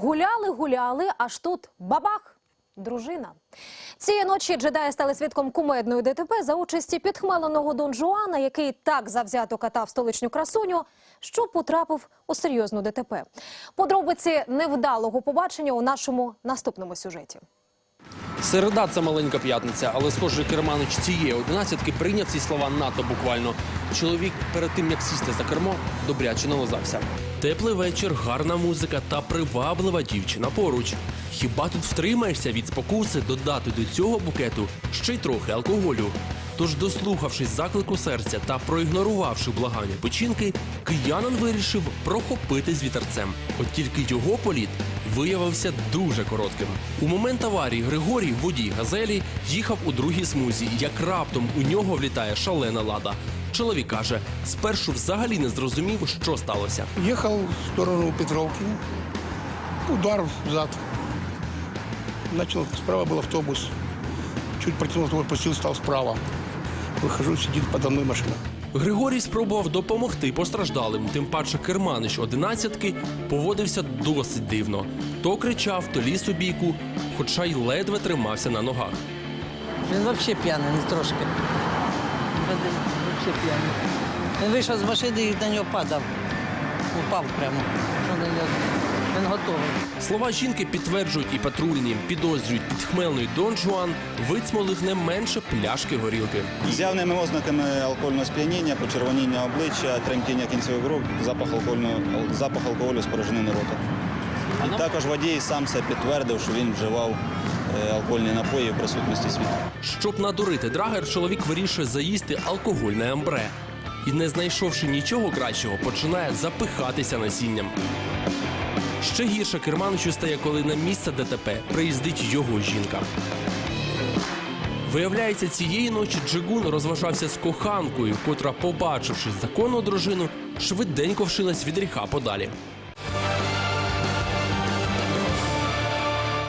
Гуляли, гуляли, аж тут бабах. Дружина цієї ночі джедаї стали свідком кумедної ДТП за участі підхмеленого Дон Жуана, який так завзято катав столичню красуню, що потрапив у серйозну ДТП. Подробиці невдалого побачення у нашому наступному сюжеті. Середа це маленька п'ятниця, але схоже, керманич цієї одинадцятки прийняв ці слова надто буквально. Чоловік перед тим як сісти за кермо, добряче нализався. Теплий вечір, гарна музика та приваблива дівчина поруч. Хіба тут втримаєшся від спокуси додати до цього букету ще й трохи алкоголю? Тож, дослухавшись заклику серця та проігнорувавши благання печінки, киянин вирішив прохопити з вітерцем. От тільки його політ виявився дуже коротким. У момент аварії Григорій, водій газелі, їхав у другій смузі, як раптом у нього влітає шалена лада. Чоловік каже, спершу взагалі не зрозумів, що сталося. Ехал в сторону Петровки. Удар в зад. Начал, справа был автобус. Чуть протянул пустил, стал справа. Выхожу, сидит подо мной машина. Григорій спробував допомогти постраждалим, тим паче керманич одинадцятки поводився досить дивно. То кричав, то ліз у бійку, хоча й ледве тримався на ногах. Він взагалі п'яний, не трошки. Взагалі п'яний. Він вийшов з машини і на нього падав. Упав прямо. Він готовий. Слова жінки підтверджують і патрульні, підозрюють підхмельний Дон Жуан вицмолив не менше пляшки горілки. З явними ознаками алкогольного сп'яніння, почервоніння обличчя, тремтіння кінцевих груп, запах алкогольного запах алкоголю з порожнини рота. І також водій сам це підтвердив, що він вживав алкогольні напої в присутності свідка. Щоб надурити драгер, чоловік вирішує заїсти алкогольне амбре. І, не знайшовши нічого кращого, починає запихатися насінням. Ще гірше керманичу стає, коли на місце ДТП приїздить його жінка. Виявляється, цієї ночі Джигун розважався з коханкою, котра, побачивши законну дружину, швиденько вшилась від гріха подалі.